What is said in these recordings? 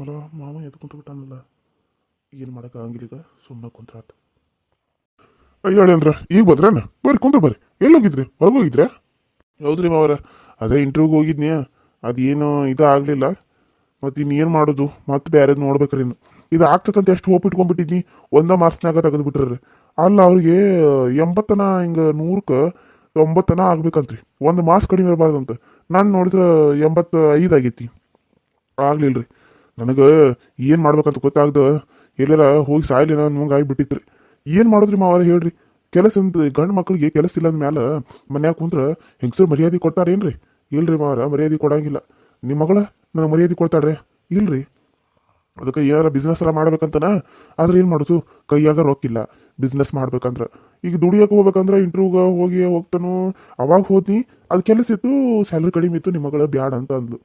ಅಲ್ಲ, ಮಾವ ಎದ್ದು ಕುಂತು ಬಿಟ್ಟಾನಲ್ಲ ಏನು ಮಾಡೋಕ್ಕಾಗಿಲ್ಲ ಈಗ ಸುಮ್ಮನೆ ಕುಂತ್ರಾತು. ಅಯ್ಯಾಳೆ ಅಂದ್ರ, ಈಗ ಬದ್ರಣ್ಣ ಬರ್ರಿ, ಕುಂದ್ರ ಬರ್ರಿ. ಎಲ್ಲಿ ಹೋಗಿದ್ರಿ ಹೊರಗೆ ಹೋಗಿದ್ರೆ ಹೌದ್ರಿ ಮಾವರ. ಅದೇ ಇಂಟರ್ವ್ಯೂಗೆ ಹೋಗಿದ್ನಿ. ಅದೇನು ಇದು ಆಗಲಿಲ್ಲ. ಮತ್ತು ಇನ್ನೇನು ಮಾಡೋದು? ಮತ್ತೆ ಬೇರೆದು ನೋಡ್ಬೇಕ್ರಿ ಇನ್ನು. ಇದು ಆಗ್ತದಂತ ಎಷ್ಟು ಹೋಪ್ ಇಟ್ಕೊಂಡ್ಬಿಟ್ಟಿದ್ನಿ. ಒಂದ ಮಾರ್ಕ್ಸ್ನಾಗ ತೆಗೆದು ಬಿಟ್ರಿ ಅಲ್ಲ, ಅವ್ರಿಗೆ ಎಂಬತ್ತನ ಹಿಂಗೆ ನೂರಕ್ಕೆ ಒಂಬತ್ತನ ಆಗ್ಬೇಕಂತ್ರಿ. ಒಂದು ಮಾರ್ಕ್ಸ್ ಕಡಿಮೆ ಅಂತ ನಾನು ನೋಡಿದ್ರೆ ಎಂಬತ್ತು ಐದು ಆಗೈತಿ. ಆಗ್ಲಿಲ್ರಿ. ನನಗೆ ಏನು ಮಾಡ್ಬೇಕಂತ ಗೊತ್ತಾಗ್ದ, ಎಲ್ಲೆಲ್ಲ ಹೋಗಿ ಸಾಯ್ಲಿನ ಅನ್ನೋಂಗೆ ಆಗಿಬಿಟ್ಟಿತ್ರಿ ಏನು ಮಾಡಿದ್ರಿ ಮಾವಾರ ಹೇಳ್ರಿ. ಕೆಲಸ ಗಂಡು ಮಕ್ಕಳಿಗೆ ಕೆಲಸ ಇಲ್ಲ ಅಂದ್ಮ್ಯಾಲ ಮನ್ಯಾಗ ಕುಂತ್ರ ಹೆಂಗಸರು ಮರ್ಯಾದೆ ಕೊಡ್ತಾರೇನ್ರಿ? ಇಲ್ರಿ ಮಾವಾರ, ಮರ್ಯಾದೆ ಕೊಡಂಗಿಲ್ಲ. ನಿಮ್ಮ ಮಗಳ ನನಗೆ ಮರ್ಯಾದೆ ಕೊಡ್ತಾಳ್ರಿ? ಇಲ್ರಿ. ಅದಕ್ಕೆ ಏನಾರ ಬಿಸ್ನೆಸ್ ಎಲ್ಲ ಮಾಡ್ಬೇಕಂತನ? ಆದ್ರೆ ಏನು ಮಾಡೋದು? ಕೈಯಾಗ ರೊಕ್ಕಿಲ್ಲ. ಬಿಸ್ನೆಸ್ ಮಾಡ್ಬೇಕಂದ್ರ. ಈಗ ದುಡಿಯಕ್ಕೆ ಹೋಗ್ಬೇಕಂದ್ರೆ ಇಂಟರ್ವ್ಯೂಗೆ ಹೋಗಿ ಹೋಗ್ತಾನು. ಅವಾಗ ಹೋದ್ನಿ, ಅದು ಕೆಲಸ ಇತ್ತು ಸ್ಯಾಲ್ರಿ ಕಡಿಮೆ ಇತ್ತು ನಿಮ್ಮ ಮಗಳ ಬ್ಯಾಡ ಅಂತ ಅಂದ್ಲು.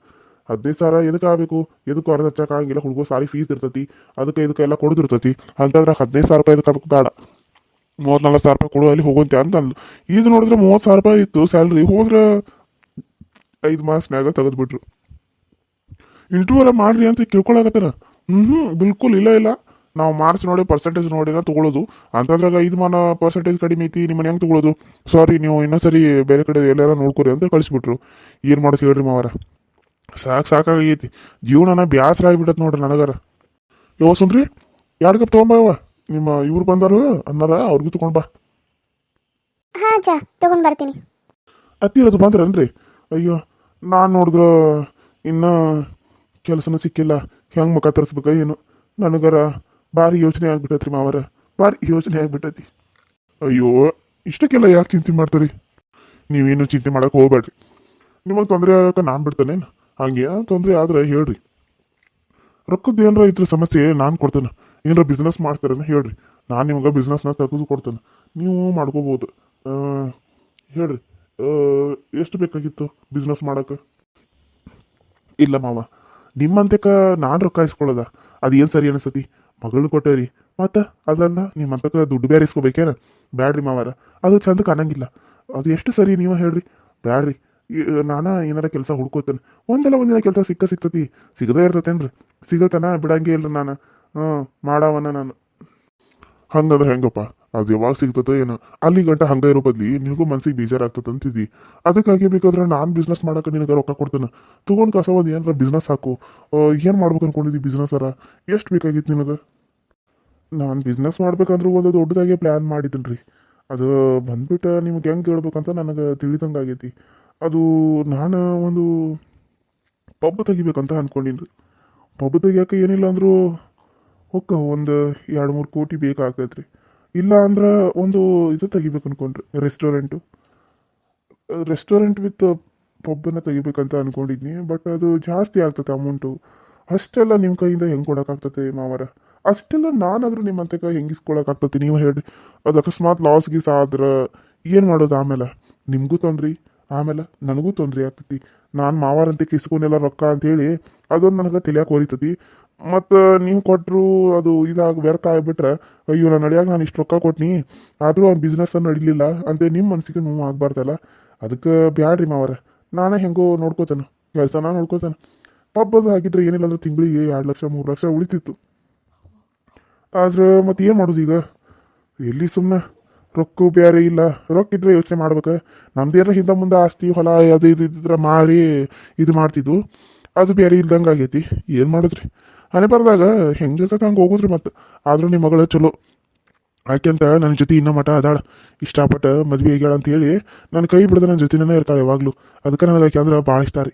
ಹದಿನೈದು ಸಾವಿರ ಎದಕ್ಕೆ ಆಗಬೇಕು? ಎದಕ್ಕೂ ಅರ್ಧ ಹಚ್ಚಕ್ಕೆ ಆಗಿಲ್ಲ ಹುಡುಗ, ಸಾರಿ ಫೀಸ್ ಇರ್ತೈತಿ. ಅದಕ್ಕೆ ಇದಕ್ಕೆ ಎಲ್ಲ ಕೊಡೋದಿರ್ತೈತಿ ಅಂತಂದ್ರೆ ಹದಿನೈದು ಸಾವಿರ ರೂಪಾಯಿ ಆಗಬೇಕು? ಬೇಡ. ಮೂವತ್ನಾಲ್ಕು ಸಾವಿರ ರೂಪಾಯಿ ಕೊಡು, ಅಲ್ಲಿ ಹೋಗುವಂತೆ ಅಂತ ಅಂದ್ಲು. ಇದು ನೋಡಿದ್ರೆ ಮೂವತ್ತು ಸಾವಿರ ರೂಪಾಯಿ ಇತ್ತು ಸ್ಯಾಲ್ರಿ ಹೋದ್ರೆ ಐದು ಮಾರ್ಕ್ಸ್ನಾಗ ತೆಗೆದ್ಬಿಟ್ರು. ಇಂಟರ್ವ್ಯೂ ಎಲ್ಲ ಮಾಡ್ರಿ ಅಂತ ಕೇಳ್ಕೊಳಕತ್ತಾರ ಹ್ಞೂ ಹ್ಞೂ ಬಿಲ್ಕುಲ್ ಇಲ್ಲ ಇಲ್ಲ. ನಾವು ಮಾರ್ಕ್ಸ್ ನೋಡಿ ಪರ್ಸೆಂಟೇಜ್ ನೋಡಿನ ತಗೊಳ್ಳೋದು ಅಂತಂದ್ರಾಗ ಐದು ಮಾನ ಪರ್ಸೆಂಟೇಜ್ ಕಡಿಮೆ ಐತಿ ನಿಮ್ಮನ್ನ ಹೆಂಗೆ ತಗೊಳ್ಳೋದು ಸಾರಿ ನೀವು ಇನ್ನೊಂದ್ಸರಿ ಬೇರೆ ಕಡೆ ಎಲ್ಲಾರ ನೋಡ್ಕೊರಿ ಅಂತ ಕಳಿಸ್ಬಿಟ್ರು. ಏನು ಮಾಡೋದು ಹೇಳ್ರಿ ಮಾವಾರ? ಸಾಕು ಸಾಕಾಗೈತಿ ಜೀವನನ ಬ್ಯಾಸರ ಆಗಿಬಿಟ್ಟತ್ ನೋಡ್ರಿ ನನಗಾರ. ಯೋ ಸುಂದ್ರಿ ಎರಡು ಕಪ್ ತೊಗೊಂಬಾವ ನಿಮ್ಮ ಇವ್ರು ಬಂದಾರು ಅನ್ನಾರ ಅವ್ರಿಗೂ ತಗೊಂಡ್ ಬಾ. ಹಾ ಅಜ್ಜ ತಗೊಂಡು ಬರ್ತೀನಿ. ಹತ್ತಿರದು ಬಂದ್ರನ್ರಿ? ಅಯ್ಯೋ ನಾನು ನೋಡಿದ್ರ ಇನ್ನ ಕೆಲಸನೂ ಸಿಕ್ಕಿಲ್ಲ. ಹೆಂಗೆ ಮುಖ ತರಿಸ್ಬೇಕ ಏನು? ನನಗರ ಭಾರಿ ಯೋಚನೆ ಆಗ್ಬಿಟ್ಟೈತ್ರಿ ಮಾವರ. ಭಾರಿ ಯೋಚನೆ ಆಗ್ಬಿಟ್ಟೈತಿ. ಅಯ್ಯೋ ಇಷ್ಟಕ್ಕೆಲ್ಲ ಯಾಕೆ ಚಿಂತೆ ಮಾಡ್ತೀರಿ? ನೀವೇನು ಚಿಂತೆ ಮಾಡಕ್ಕೆ ಹೋಗ್ಬೇಡ್ರಿ. ನಿಮಗೆ ತೊಂದರೆ ಆಗಕ್ಕೆ ನಾನು ಬಿಡ್ತಾನೇನು? ಹಂಗೆ ತೊಂದರೆ ಆದ್ರೆ ಹೇಳ್ರಿ. ರೊಕ್ಕದ ಏನರ ಇದ್ರ ಸಮಸ್ಯೆ, ನಾನು ಕೊಡ್ತೇನೆ. ಏನಾರ ಬಿಸ್ನೆಸ್ ಮಾಡ್ತಾರೇನ ಹೇಳ್ರಿ. ನಾನು ನಿಮ್ಗೆ ಬಿಸ್ನೆಸ್ನ ತೆಗೆದು ಕೊಡ್ತೇನೆ. ನೀವು ಮಾಡ್ಕೋಬೋದು. ಹೇಳ್ರಿ. ಎಷ್ಟು ಬೇಕಾಗಿತ್ತು ಬಿಸ್ನೆಸ್ ಮಾಡೋಕೆ? ಇಲ್ಲ ಮಾವ. ನಿಮ್ಮಂತಕ ನಾನು ರೊಕ್ಕ ಇಸ್ಕೊಳ್ಳೋದ. ಅದೇನು ಸರಿ ಅನಿಸ್ತತಿ ಮಗಳು ಕೊಟ್ಟೇರಿ. ಮತ್ತು ಅದಲ್ಲ, ನಿಮ್ಮಂತಕ ದುಡ್ಡು ಬೇರೆ ಇಸ್ಕೋಬೇಕೇನ? ಬ್ಯಾಡ್ರಿ ಮಾವಾರ. ಅದು ಚಂದ ಕಾಣಂಗಿಲ್ಲ. ಅದು ಎಷ್ಟು ಸರಿ ನೀವು ಹೇಳ್ರಿ. ಬ್ಯಾಡ್ರಿ. ನಾನ ಏನಾರ ಕೆಲಸ ಹುಡ್ಕೋತೇನೆ. ಒಂದಲ್ಲ ಒಂದಿನ ಕೆಲಸ ಸಿಕ್ಕ ಸಿಗ್ತತಿ ಸಿಗದೇ ಇರ್ತತೇನ್ರಿ. ಸಿಗತನ, ಬಿಡಂಗೆ ಇಲ್ರಿ ನಾನು. ಹ್ಞೂ, ಮಾಡವನ ನಾನು. ಹಂಗದ ಹೆಂಗಪ್ಪ? ಅದು ಯಾವಾಗ ಸಿಗ್ತದೋ ಏನು. ಅಲ್ಲಿ ಗಂಟ ಹಂಗ ಇರೋ ಬದ್ಲಿ ನಿನಗೂ ಮನ್ಸಿಗೆ ಬೇಜಾರಾಗ್ತದೆ ಅಂತಿದ್ದಿ. ಅದಕ್ಕಾಗಿ ಬೇಕಾದ್ರೆ ನಾನು ಬಿಸ್ನೆಸ್ ಮಾಡಕ್ಕೆ ನಿನಗೆ ರೊಕ್ಕ ಕೊಡ್ತೇನೆ. ತಗೊಂಡ್ ಕಸ ಒಂದು ಏನಾರ ಬಿಸ್ನೆಸ್ ಹಾಕು ಏನು ಮಾಡ್ಬೇಕು ಅನ್ಕೊಂಡಿದ್ದಿ ಬಿಸ್ನೆಸ್ ಅರ? ಎಷ್ಟು ಬೇಕಾಗಿತ್ತು ನಿನಗೆ? ನಾನು ಬಿಸ್ನೆಸ್ ಮಾಡ್ಬೇಕಂದ್ರೆ ಒಂದು ದೊಡ್ಡದಾಗೆ ಪ್ಲ್ಯಾನ್ ಮಾಡಿದ್ದೀನಿ ರೀ ಅದು ಬಂದ್ಬಿಟ್ಟು ನಿಮ್ಗೆ ಹೆಂಗೆ ಹೇಳ್ಬೇಕಂತ ನನಗೆ ತಿಳಿದಂಗೆ ಆಗೈತಿ ಅದು ನಾನು ಒಂದು ಪಬ್ ತೆಗಿಬೇಕಂತ ಅಂದ್ಕೊಂಡಿದ್ದು ಪಬ್ ತೆಗಿಯೋಕೆ ಏನಿಲ್ಲ ಅಂದರೂ ಹೊಕ್ಕ ಒಂದು ಎರಡು ಮೂರು ಕೋಟಿ ಬೇಕಾಗ್ತೈತೆ ರೀ ಇಲ್ಲ ಅಂದ್ರೆ ಒಂದು ಇದು ತೆಗಿಬೇಕು ಅಂದ್ಕೊಂಡ್ರಿ ರೆಸ್ಟೋರೆಂಟು ರೆಸ್ಟೋರೆಂಟ್ ವಿತ್ ಪಬ್ಬನ್ನು ತೆಗಿಬೇಕಂತ ಅಂದ್ಕೊಂಡಿದ್ನಿ ಬಟ್ ಅದು ಜಾಸ್ತಿ ಆಗ್ತದೆ ಅಮೌಂಟು ಅಷ್ಟೆಲ್ಲ ನಿಮ್ಮ ಕೈಯಿಂದ ಹೆಂಗೆ ಕೊಡೋಕ್ಕಾಗ್ತದೆ ಮಾವರ? ಅಷ್ಟೆಲ್ಲ ನಾನಾದರೂ ನಿಮ್ಮಂತಕ ಹೆಂಗಿಸ್ಕೊಳಕ್ಕಾಗ್ತದೆ ನೀವು ಹೇಳಿ ಅದು ಅಕಸ್ಮಾತ್ ಲಾಸ್ ಗೀಸ್ ಆದ್ರೆ ಏನು ಮಾಡೋದು ಆಮೇಲೆ? ನಿಮಗೂ ತೊಂದ್ರಿ. ಆಮೇಲೆ ನನಗೂ ತೊಂದರೆ ಆಗ್ತೈತಿ. ನಾನು ಮಾವಾರಂತೆ ಕಿಸ್ಕೊಂಡೆಲ್ಲ ರೊಕ್ಕ ಅಂತೇಳಿ ಅದೊಂದು ನನಗೆ ತಿಳಿಯಾಕೆ ಹೋರಿತತಿ ಮತ್ತು ನೀವು ಕೊಟ್ಟರು ಅದು ಇದಾಗ ವ್ಯರ್ಥ ಆಗಿಬಿಟ್ರೆ, ಅಯ್ಯೋ ನಾನು ನಡಿಯಾಗ ನಾನು ಇಷ್ಟು ರೊಕ್ಕ ಕೊಟ್ನಿ, ಆದರೂ ಅವ್ನು ಬಿಸ್ನೆಸ್ ನಡಿಲಿಲ್ಲ ಅಂತ ನಿಮ್ಮ ಮನಸ್ಸಿಗೆ ನೋವು ಆಗಬಾರ್ದಲ್ಲ. ಅದಕ್ಕೆ ಬ್ಯಾಡ್ರಿ ಮಾವರ, ನಾನೇ ಹೆಂಗೋ ನೋಡ್ಕೋತೇನೆ, ಕೆಲಸನ ನೋಡ್ಕೋತಾನೆ. ಪಬ್ಬದು ಹಾಕಿದ್ರೆ ಏನಿಲ್ಲ ಅಂದ್ರೆ ತಿಂಗಳಿಗೆ ಎರಡು ಲಕ್ಷ, ಮೂರು ಲಕ್ಷ ಉಳಿತಿತ್ತು. ಆದ್ರೆ ಮತ್ತೆ ಏನು ಮಾಡೋದು ಈಗ? ಎಲ್ಲಿ ಸುಮ್ಮನೆ ರೊಕ್ಕ ಬೇರೆ ಇಲ್ಲ. ರೊಕ್ಕ ಇದ್ರೆ ಯೋಚನೆ ಮಾಡ್ಬೇಕು. ನಮ್ದೇನ ಹಿಂದೆ ಮುಂದೆ ಆಸ್ತಿ, ಹೊಲ, ಅದು ಇದು ಇದ್ರೆ ಮಾರಿ ಇದು ಮಾಡ್ತಿದ್ವು. ಅದು ಬೇರೆ ಇಲ್ದಂಗೆ ಆಗೈತಿ. ಏನು ಮಾಡಿದ್ರಿ? ಹಣೆ ಬರ್ದಾಗ ಹೆಂಗೆ ಇರ್ತೈತೆ ಹಂಗೆ ಹೋಗುದ್ರಿ ಮತ್ತೆ. ಆದರೂ ನಿಮ್ಮ ಮಗಳು ಚಲೋ. ಯಾಕೆಂತ ನನ್ನ ಜೊತೆ ಇನ್ನೂ ಮಠ ಅದಾಳ. ಇಷ್ಟಪಟ್ಟು ಮದುವೆ ಆಗ್ಯಾಳ ಅಂತ ಹೇಳಿ ನನ್ನ ಕೈ ಬಿಡ್ದೆ ನನ್ನ ಜೊತೆನೇ ಇರ್ತಾಳೆ ಯಾವಾಗಲೂ. ಅದಕ್ಕೆ ನನಗೆ ಆಕೆ ಅಂದ್ರೆ ಭಾಳ ಇಷ್ಟ ರೀ.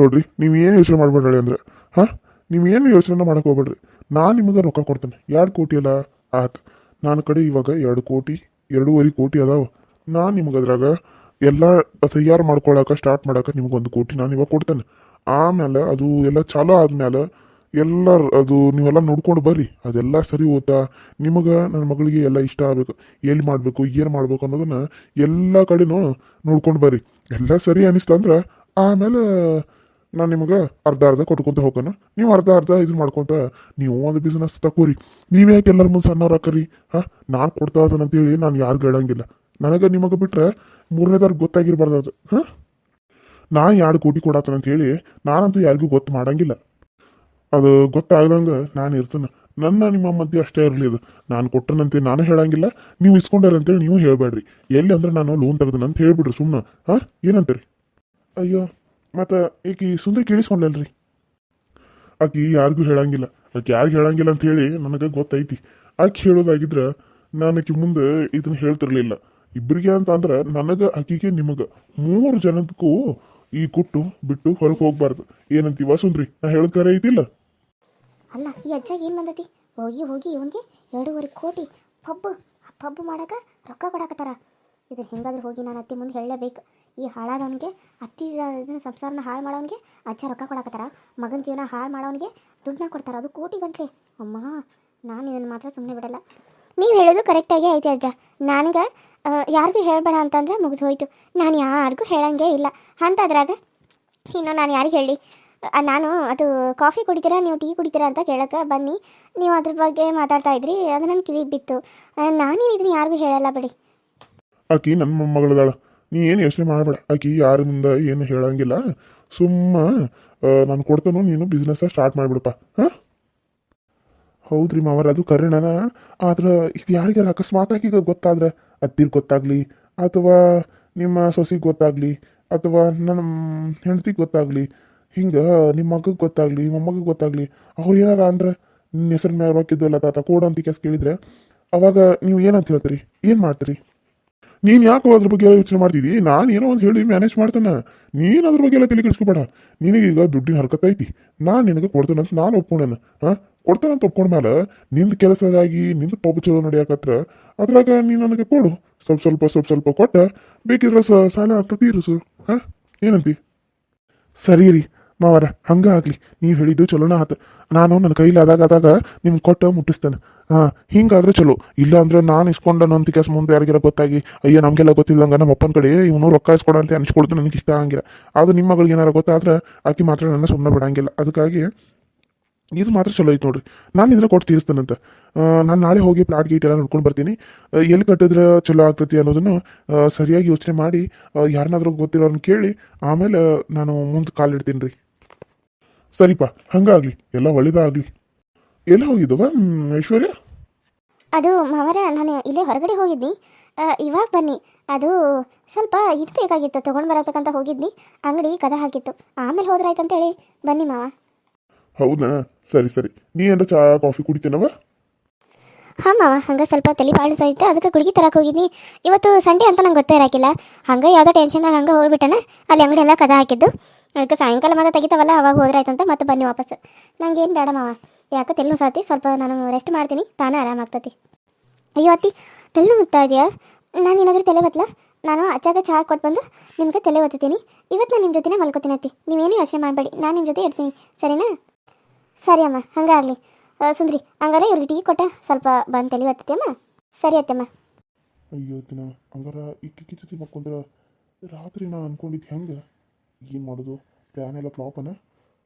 ನೋಡ್ರಿ, ನೀವು ಏನು ಯೋಚನೆ ಮಾಡ್ಬೇಡ್ರಿ ಅಂದ್ರೆ? ಹಾಂ? ನೀವು ಏನು ಯೋಚನೆ ಮಾಡಕ್ಕೆ ಹೋಗ್ಬೇಡ್ರಿ. ನಾನು ನಿಮಗೆ ರೊಕ್ಕ ಕೊಡ್ತೇನೆ. ಎರಡು ಕೋಟಿ ಅಲ್ಲ, ಆತು. ನನ್ನ ಕಡೆ ಇವಾಗ ಎರಡು ಕೋಟಿ, ಎರಡೂವರೆ ಕೋಟಿ ಅದಾವ. ನಾನು ನಿಮಗೆ ಅದ್ರಾಗ ಎಲ್ಲ ತಯಾರು ಮಾಡ್ಕೊಳಕ್ಕೆ ಸ್ಟಾರ್ಟ್ ಮಾಡಕ್ಕೆ ನಿಮ್ಗೆ ಒಂದು ಕೋಟಿ ನಾನು ಇವಾಗ ಕೊಡ್ತೇನೆ. ಆಮೇಲೆ ಅದು ಎಲ್ಲ ಚಾಲೂ ಆದ್ಮೇಲೆ ಎಲ್ಲ ಅದು ನೀವೆಲ್ಲ ನೋಡ್ಕೊಂಡು ಬರ್ರಿ. ಅದೆಲ್ಲ ಸರಿ ಹೋತಾ. ನಿಮಗೆ ನನ್ನ ಮಗಳಿಗೆ ಎಲ್ಲ ಇಷ್ಟ ಆಗಬೇಕು. ಎಲ್ಲಿ ಮಾಡಬೇಕು, ಏನು ಮಾಡಬೇಕು ಅನ್ನೋದನ್ನ ಎಲ್ಲ ಕಡೆನೂ ನೋಡ್ಕೊಂಡು ಬರ್ರಿ. ಎಲ್ಲ ಸರಿ ಅನ್ನಿಸ್ತಂದ್ರೆ ಆಮೇಲೆ ನಾನು ನಿಮಗೆ ಅರ್ಧ ಅರ್ಧ ಕೊಟ್ಕೊಂತ ಹೋಗೋಣ. ನೀವು ಅರ್ಧ ಅರ್ಧ ಇದು ಮಾಡ್ಕೊಂತ ನೀವು ಒಂದು ಬಿಸ್ನೆಸ್ ತಕೋರಿ. ನೀವೇ ಯಾಕೆ ಎಲ್ಲರ ಮುಂದೆ ಸಣ್ಣವ್ರು ಹಾಕರಿ ಹಾಂ? ನಾನು ಕೊಡ್ತಾ ಅಂತ ಹೇಳಿ ನಾನು ಯಾರು ಹೇಳಂಗಿಲ್ಲ. ನನಗೆ ನಿಮಗೆ ಬಿಟ್ರೆ ಮೂರನೇದಾರು ಗೊತ್ತಾಗಿರ್ಬಾರ್ದು ಅದು. ಹಾಂ? ನಾ ಎರಡು ಕೋಟಿ ಕೊಡತ್ತನ ಅಂತ ಹೇಳಿ ನಾನಂತೂ ಯಾರಿಗೂ ಗೊತ್ತು ಮಾಡಂಗಿಲ್ಲ. ಅದು ಗೊತ್ತಾಗ್ದಂಗೆ ನಾನು ಇರ್ತೇನೆ. ನನ್ನ ನಿಮ್ಮ ಮಧ್ಯೆ ಅಷ್ಟೇ ಇರಲಿ ಅದು. ನಾನು ಕೊಟ್ಟನಂತೆ ನಾನು ಹೇಳಂಗಿಲ್ಲ. ನೀವು ಇಸ್ಕೊಂಡಾರಂತೇಳಿ ನೀವು ಹೇಳಬೇಡ್ರಿ ಎಲ್ಲಿ ಅಂದ್ರೆ ನಾನು ಲೋನ್ ತೆಗೆದನಂತ ಹೇಳ್ಬಿಡ್ರಿ ಸುಮ್ಮನೆ ಹಾಂ? ಏನಂತೀರಿ? ಅಯ್ಯೋ. ಮತ್ತು ಈಕಿ ಸುಂದರಿ ಕೇಳಿಸ್ಕೊಂಡಲ್ರಿ ಆಕಿ ಯಾರಿಗೂ ಹೇಳಂಗಿಲ್ಲ. ಆಕೆ ಯಾರಿಗೂ ಹೇಳಂಗಿಲ್ಲ ಅಂತ ಹೇಳಿ ನನಗೆ ಗೊತ್ತೈತಿ. ಆಕೆ ಹೇಳೋದಾಗಿದ್ರೆ ನಾನು ಆಕಿ ಮುಂದೆ ಇದನ್ನ ಹೇಳ್ತಿರ್ಲಿಲ್ಲ. ಇಬ್ಬರಿಗೆ ಅಂತ ಅಂದ್ರೆ ನನಗೆ, ಆಕಿಗೆ, ನಿಮಗೆ ಮೂರು ಜನದಕ್ಕೂ ಈ ಕುಟ್ಟು ಬಿಟ್ಟು ಹೊರಗೆ ಹೋಗ್ಬಾರ್ದು. ಏನಂತೀವ ಸುಂದ್ರಿ? ನಾ ಹೇಳ್ತಾರೆ ಐತಿಲ್ಲ? ಅಲ್ಲ, ಈ ಅಜ್ಜಾಗ ಏನು ಬಂದತಿ? ಹೋಗಿ ಹೋಗಿ ಇವನಿಗೆ ಎರಡೂವರೆ ಕೋಟಿ ಪಬ್ಬು. ಪಬ್ ಮಾಡಕ ರೊಕ್ಕ ಕೊಡಕತ್ತಾರ. ಇದನ್ನ ಹೆಂಗಾದ್ರೂ ಹೋಗಿ ನಾನು ಅತ್ತಿ ಮುಂದೆ ಹೇಳಲೇಬೇಕು. ಈ ಹಾಳಾದವನಿಗೆ, ಅತ್ತಿ ಸಂಸಾರನ ಹಾಳು ಮಾಡೋನಿಗೆ ಅಜ್ಜ ರೊಕ್ಕ ಕೊಡಕತ್ತಾರ. ಮಗನ ಜೀವನ ಹಾಳು ಮಾಡೋನಿಗೆ ದುಡ್ಡನ್ನ ಕೊಡ್ತಾರೆ. ಅದು ಕೋಟಿ ಗಂಟ್ಲೆ. ಅಮ್ಮ, ನಾನು ಇದನ್ನು ಮಾತ್ರ ಸುಮ್ಮನೆ ಬಿಡಲ್ಲ. ನೀವು ಹೇಳೋದು ಕರೆಕ್ಟಾಗಿ ಐತೆ ಅಜ್ಜ. ನನಗೆ ಯಾರಿಗೂ ಹೇಳಬೇಡ ಅಂತಂದ್ರೆ ಮುಗಿದು ಹೋಯ್ತು ನಾನು ಯಾರಿಗೂ ಹೇಳಂಗೆ ಇಲ್ಲ. ಅಂತಾದ್ರಾಗ, ಇನ್ನು ನಾನು ಯಾರಿಗೆ ಹೇಳಿ? ನಾನು ಅದು ಕಾಫಿ ಕುಡಿತೀರಾ, ನೀವು ಟೀ ಕುಡಿತೀರಾ ಅಂತ ಕೇಳಕ್ಕೆ ಬನ್ನಿ. ನೀವು ಅದ್ರ ಬಗ್ಗೆ ಮಾತಾಡ್ತಾ ಇದ್ರಿ, ಅದು ನನ್ನ ಕಿವಿ ಬಿತ್ತು. ನಾನೇನು ಇದನ್ನು ಯಾರಿಗೂ ಹೇಳಲ್ಲ ಬಿಡಿ. ಆಕಿ ನನ್ನ ಮೊಮ್ಮಗಳದಾಳ ನೀ ಏನು ಯೋಚನೆ ಮಾಡಬೇಡ. ಆಕಿ ಯಾರ ಮುಂದೆ ಏನು ಹೇಳಂಗಿಲ್ಲ. ಸುಮ್ಮ ನಾನು ಕೊಡ್ತಾನು ನೀನು ಬಿಸ್ನೆಸ್ ಸ್ಟಾರ್ಟ್ ಮಾಡಿಬಿಡಪ್ಪ. ಹಾಂ? ಹೌದ್ರಿ ಮಾವರ, ಅದು ಕರೆಣನ. ಆದ್ರೆ ಇದು ಯಾರಿಗೆ ಅಕಸ್ಮಾತ್ ಆಕಿಗೆ ಗೊತ್ತಾದ್ರೆ. ಅತ್ತಿರ್ ಗೊತ್ತಾಗ್ಲಿ, ಅಥವಾ ನಿಮ್ಮ ಸೊಸಿಗೆ ಗೊತ್ತಾಗ್ಲಿ, ಅಥವಾ ನನ್ನ ಹೆಂಡತಿಗೆ ಗೊತ್ತಾಗ್ಲಿ, ಹಿಂಗೆ ನಿಮ್ಮ ಮಗಗೆ ಗೊತ್ತಾಗ್ಲಿ ಮೊಮ್ಮಗಗೆ ಗೊತ್ತಾಗ್ಲಿ, ಅವ್ರು ಏನಾರ ಅಂದ್ರೆ ನಿನ್ನ ಹೆಸರು ಮ್ಯಾಗ ಹಾಕಿದ್ದಲ್ಲ ತಾತ, ಕೋಡ ಅಂತ ಕೇಸ್ ಕೇಳಿದ್ರೆ, ಅವಾಗ ನೀವು ಏನಂತ ಹೇಳ್ತೀರಿ? ಏನು ಮಾಡ್ತೀರಿ? ನೀನು ಯಾಕೋ ಅದ್ರ ಬಗ್ಗೆ ಎಲ್ಲ ಯೋಚನೆ ಮಾಡ್ತಿದ್ದಿ ನಾನು ಏನೋ ಒಂದು ಹೇಳಿ ಮ್ಯಾನೇಜ್ ಮಾಡ್ತಾನೆ. ನೀನು ಅದ್ರ ಬಗ್ಗೆ ಎಲ್ಲ ತಲೆ ಕೆಡಿಸ್ಕೊಬೇಡ ನಿನಗೀಗ ದುಡ್ಡಿನ ಹರಕತ್ ಐತಿ. ನಾನು ನಿನಗೆ ಕೊಡ್ತೇನಂತ ನಾನು ಒಪ್ಕೊಂಡೇನೆ. ಹಾಂ? ಕೊಡ್ತೇನಂತ ಒಪ್ಕೊಂಡ್ಮೇಲೆ ನಿಂದು ಕೆಲಸದಾಗಿ, ನಿಂದು ಪಬ್ಬ ಚಲೋ ನಡೆಯಕತ್ರ, ಅದ್ರಾಗ ನೀನು ನನಗೆ ಕೊಡು. ಸ್ವಲ್ಪ ಸ್ವಲ್ಪ ಸ್ವಲ್ಪ ಸ್ವಲ್ಪ ಕೊಟ್ಟ. ಬೇಕಿದ್ರೆ ಸ- ಸಾಲ ಅಂತ ತೀರಿಸು ಹಾಂ? ಏನಂತಿ? ಸರಿ ರೀ ಮಾವರ ಹಂಗ ಆಗ್ಲಿ ನೀವು ಹೇಳಿದ್ದು ಚಲೋನ ಆತ. ನಾನು ನನ್ನ ಕೈಲಿ ಆದಾಗ ನಿಮ್ಗೆ ಕೊಟ್ಟು ಮುಟ್ಟಿಸ್ತೇನೆ. ಹಾಂ, ಹಿಂಗಾದ್ರೆ ಚಲೋ. ಇಲ್ಲ ಅಂದ್ರೆ ನಾನು ಇಸ್ಕೊಂಡು ಅಂತ ಕೆಲಸ ಮುಂದೆ ಯಾರಿಗಾರ ಗೊತ್ತಾಗಿ, ಅಯ್ಯೋ, ನಮಗೆಲ್ಲ ಗೊತ್ತಿಲ್ಲಂಗ ನಮ್ಮ ಅಪ್ಪನ ಕಡೆ ಇವನು ರೊಕ್ಕ ಇಸ್ಕೊಡ ಅಂತ ಅನ್ಸ್ಕೊಳ್ತು ನನಗೆ ಇಷ್ಟ ಆಗಿಲ್ಲ ಅದು ನಿಮ್ಮ ಮಗಳಿಗೆ ಏನಾರ ಗೊತ್ತಾದ್ರೆ ಆಕೆ ಮಾತ್ರ ನನ್ನ ಸುಮ್ಮನೆ ಬಿಡಂಗಿಲ್ಲ. ಅದಕ್ಕಾಗಿ ಇದು ಮಾತ್ರ ಚಲೋ ಐತೆ ನೋಡ್ರಿ. ನಾನು ಇದ್ರೆ ಕೊಟ್ಟು ತೀರಿಸ್ತೇನಂತ. ನಾನು ನಾಳೆ ಹೋಗಿ ಪ್ಲಾಟ್ ಗೀಟ್ ಎಲ್ಲ ನೋಡ್ಕೊಂಡು ಬರ್ತೀನಿ. ಎಲ್ಲಿ ಕಟ್ಟಿದ್ರೆ ಚಲೋ ಆಗ್ತೈತಿ ಅನ್ನೋದನ್ನು ಸರಿಯಾಗಿ ಯೋಚನೆ ಮಾಡಿ ಯಾರನ್ನಾದ್ರೂ ಗೊತ್ತಿರೋರನ್ನ ಕೇಳಿ, ಆಮೇಲೆ ನಾನು ಮುಂದೆ ಕಾಲಿಡ್ತೀನಿ ರೀ. ಸರಿಪಾ ಹಂಗಾಗ್ಲಿ ಎಲ್ಲ ಒಳ್ಳೇದಾಗ್ಲಿ. ಎಲ್ಲ ಹೋಗಿದ್ದವ ಐಶ್ವರ್ಯ? ಅದು ಮಾವರ ನಾನು ಇಲ್ಲೇ ಹೊರಗಡೆ ಹೋಗಿದ್ನಿ. ಇವಾಗ ಬನ್ನಿ. ಅದು ಸ್ವಲ್ಪ ಇದು ಬೇಕಾಗಿತ್ತು ತಗೊಂಡು ಬರಬೇಕಂತ ಹೋಗಿದ್ನಿ. ಅಂಗಡಿ ಕದ ಹಾಕಿತ್ತು. ಆಮೇಲೆ ಹೋದ್ರಾಯ್ತು ಅಂತೇಳಿ ಬನ್ನಿ ಮಾವ. ಹೌದಾ? ಸರಿ ಸರಿ. ನೀ ಏನಾರ ಚಾ ಕಾಫಿ ಕುಡಿತೀನವ? ಹಾಂ ಮಾವ, ಹಂಗೆ ಸ್ವಲ್ಪ ತಲೆ ಬಾಳಿಸೈತೆ ಅದಕ್ಕೆ ಗುಡ್ಗಿ ತರಕ್ಕೆ ಹೋಗಿದ್ದೀನಿ ಇವತ್ತು ಸಂಡೇ ಅಂತ ನಂಗೆ ಗೊತ್ತೇ ಇರಾಕಿಲ್ಲ. ಹಂಗೆ ಯಾವುದೋ ಟೆನ್ಷನ್ನಾಗ ಹಂಗೆ ಹೋಗಿಬಿಟ್ಟಣ ಅಲ್ಲಿ ಅಂಗಡಿ ಎಲ್ಲ ಕದ ಹಾಕಿದ್ದು. ಅದಕ್ಕೆ ಸಾಯಂಕಾಲ ಮಾತ್ರ ತೆಗಿತಾವಲ್ಲ, ಅವಾಗ ಹೋದ್ರೆ ಆಯ್ತಂತ ಮತ್ತೆ ಬನ್ನಿ ವಾಪಸ್. ನಂಗೆ ಏನು ಬೇಡ ಮಾವ. ಯಾಕೆ ತೆಲ್ಲು ಸಾತಿ ಸ್ವಲ್ಪ ನಾನು ರೆಸ್ಟ್ ಮಾಡ್ತೀನಿ, ತಾನೇ ಆರಾಮಾಗ್ತತಿ ಅಯ್ಯೋ ಅತ್ತಿ ತೆಲ್ಲು ಮುತ್ತಾ ಇದೆಯಾ? ನಾನು ಏನಾದರೂ ತಲೆ ಬತ್ತಲ ನಾನು ಅಚ್ಚಾಗ ಚಹಾ ಕೊಟ್ಟು ಬಂದು ನಿಮಗೆ ತಲೆ ಒತ್ತೀನಿ. ಇವತ್ತು ನಾನು ನಿಮ್ಮ ಜೊತೆನೇ ಮಲ್ಕೋತೀನಿ ಅತ್ತಿ. ನೀವೇನು ಯೋಚನೆ ಮಾಡಬೇಡಿ, ನಾನು ನಿಮ್ಮ ಜೊತೆ ಇರ್ತೀನಿ. ಸರಿನಾ? ಸರಿ ಅಮ್ಮ, ಹಂಗಾಗಲಿ. ಸುಂದ್ರಿ, ಹಂಗಾರೆ ಇವ್ರಿಗೆ ಟೀ ಕೊಟ್ಟ ಸ್ವಲ್ಪ ಬಂದು ತಲೆ ಸರಿ ಅತ್ತಮ್ಮ. ಅಯ್ಯೋ ದಿನ ಹಂಗಾರ ಇಕ್ಕಿ ಜೊತೆ ಮಕ್ಕೊಂಡ್ರೆ ರಾತ್ರಿ ನಾ ಅನ್ಕೊಂಡಿದ್ದು ಹೆಂಗೆ? ಏನು ಮಾಡೋದು? ಪ್ಲ್ಯಾನ್ ಎಲ್ಲ ಫ್ಲಾಪನ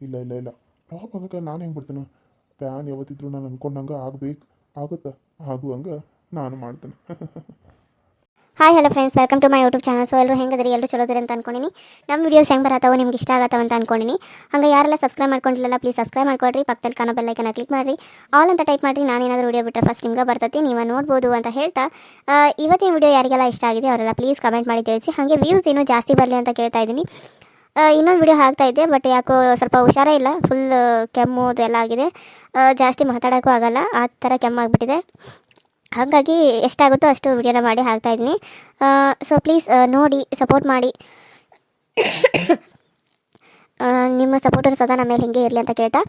ಇಲ್ಲ ಇಲ್ಲ ಇಲ್ಲ. ಫ್ಲಾಪ್ ಆಗಕ್ಕೆ ನಾನು ಹೆಂಗೆ ಬಿಡ್ತೇನೆ? ಪ್ಲ್ಯಾನ್ ಯಾವತ್ತಿದ್ರು ನಾನು ಅನ್ಕೊಂಡಂಗೆ ಆಗಬೇಕು, ಆಗುತ್ತಾ? ಆಗುವಂಗೆ ನಾನು ಮಾಡ್ತೇನೆ. Hi hello friends welcome to my YouTube channel so ಎಲ್ಲರೂ ಹೆಂಗದ್ರಿ ಎಲ್ಲರೂ ಚಲೋದ್ರೆ ಅಂತ ಅನ್ಕೊಂಡಿನಿ. ನಮ್ಮ ವೀಡಿಯೋಸ್ ಹೆಂಗೆ ಬರತ್ತಾವ ನಿಮ್ಗೆ ಇಷ್ಟ ಆಗತ್ತವ ಅಂತ ಅನ್ಕೊಂಡಿನಿ. ಹಂಗೆ ಯಾರೆಲ್ಲ ಸಬ್ಸ್ಕ್ರೈಬ್ ಮಾಡ್ಕೊಂಡಿಲ್ಲ ಪ್ಲೀಸ್ ಸಬ್ಸ್ಕ್ರೈಬ್ ಮಾಡ್ಕೊಳ್ರಿ. ಪಕ್ಕದಲ್ಲಿ ಕಾಣೋ ಬೆಲ್ಲೈಕನ್ನ ಕ್ಲಿಕ್ ಮಾಡಿರಿ. ಆಲ್ ಅಂತ ಟೈಪ್ ಮಾಡಿರಿ. ನಾನು ಏನಾದರೂ ವೀಡಿಯೋ ಬಿಟ್ಟರೆ ಫಸ್ಟ್ ನಿಮ್ಗೆ ಬರ್ತೈತಿ. ನೀವು ನೋಡ್ಬೋದು ಅಂತ ಹೇಳ್ತಾ ಇವತ್ತಿನ ವೀಡಿಯೋ ಯಾರಿಗೆಲ್ಲ ಇಷ್ಟ ಆಗಿದೆ ಅವರೆಲ್ಲ ಪ್ಲೀಸ್ ಕಮೆಂಟ್ ಮಾಡಿ ತಿಳಿಸಿ. ಹಾಗೆ ವ್ಯೂಸ್ ಇನ್ನೂ ಜಾಸ್ತಿ ಬರಲಿ ಅಂತ ಕೇಳ್ತಾ ಇದ್ದೀನಿ. ಇನ್ನೊಂದು ವಿಡಿಯೋ ಹಾಕ್ತಾ ಇದ್ದೆ ಬಟ್ ಯಾಕೋ ಸ್ವಲ್ಪ ಹುಷಾರೇ ಇಲ್ಲ. ಫುಲ್ ಕೆಮ್ಮು ಅದೆಲ್ಲ ಆಗಿದೆ. ಜಾಸ್ತಿ ಮಾತಾಡೋಕ್ಕೂ ಆಗಲ್ಲ. ಆ ಥರ ಕೆಮ್ಮಾಗ್ಬಿಟ್ಟಿದೆ ಹಾಗಾಗಿ ಎಷ್ಟಾಗುತ್ತೋ ಅಷ್ಟು ವಿಡಿಯೋನ ಮಾಡಿ ಹಾಕ್ತಾ ಇದ್ದೀನಿ. ಸೊ ಪ್ಲೀಸ್ ನೋಡಿ ಸಪೋರ್ಟ್ ಮಾಡಿ. ನಿಮ್ಮ ಸಪೋರ್ಟರ್ ಸದಾ ನಮ್ಮ ಮೇಲೆ ಹಿಂಗೆ ಇರಲಿ ಅಂತ ಕೇಳ್ತಾ.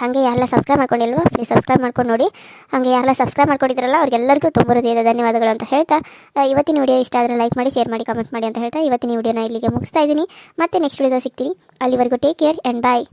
ಹಾಗೆ ಯಾರೆಲ್ಲ ಸಬ್ಸ್ಕ್ರೈಬ್ ಮಾಡ್ಕೊಂಡಿಲ್ವೋ ಪ್ಲೀಸ್ ಸಬ್ಸ್ಕ್ರೈಬ್ ಮಾಡ್ಕೊಂಡು ನೋಡಿ. ಹಾಗೆ ಯಾರೆಲ್ಲ ಸಬ್ಸ್ಕ್ರೈಬ್ ಮಾಡ್ಕೊಂಡಿದ್ರಲ್ಲ, ಅವ್ರಿಗೆಲ್ಲರಿಗೂ ತುಂಬ ಹೃದಯದ ಧನ್ಯವಾದಗಳು ಅಂತ ಹೇಳ್ತಾ. ಇವತ್ತಿನ ವಿಡಿಯೋ ಇಷ್ಟ ಆದರೆ ಲೈಕ್ ಮಾಡಿ ಶೇರ್ ಮಾಡಿ ಕಮೆಂಟ್ ಮಾಡಿ ಅಂತ ಹೇಳ್ತಾ. ಇವತ್ತಿನ ವಿಡಿಯೋನ ಇಲ್ಲಿಗೆ ಮುಗಿಸ್ತಾ ಇದ್ದೀನಿ. ಮತ್ತೆ ನೆಕ್ಸ್ಟ್ ವಿಡಿಯೋದಲ್ಲಿ ಸಿಗ್ತೀನಿ. ಅಲ್ಲಿವರೆಗೂ ಟೇಕ್ ಕೇರ್ ಆ್ಯಂಡ್ ಬಾಯ್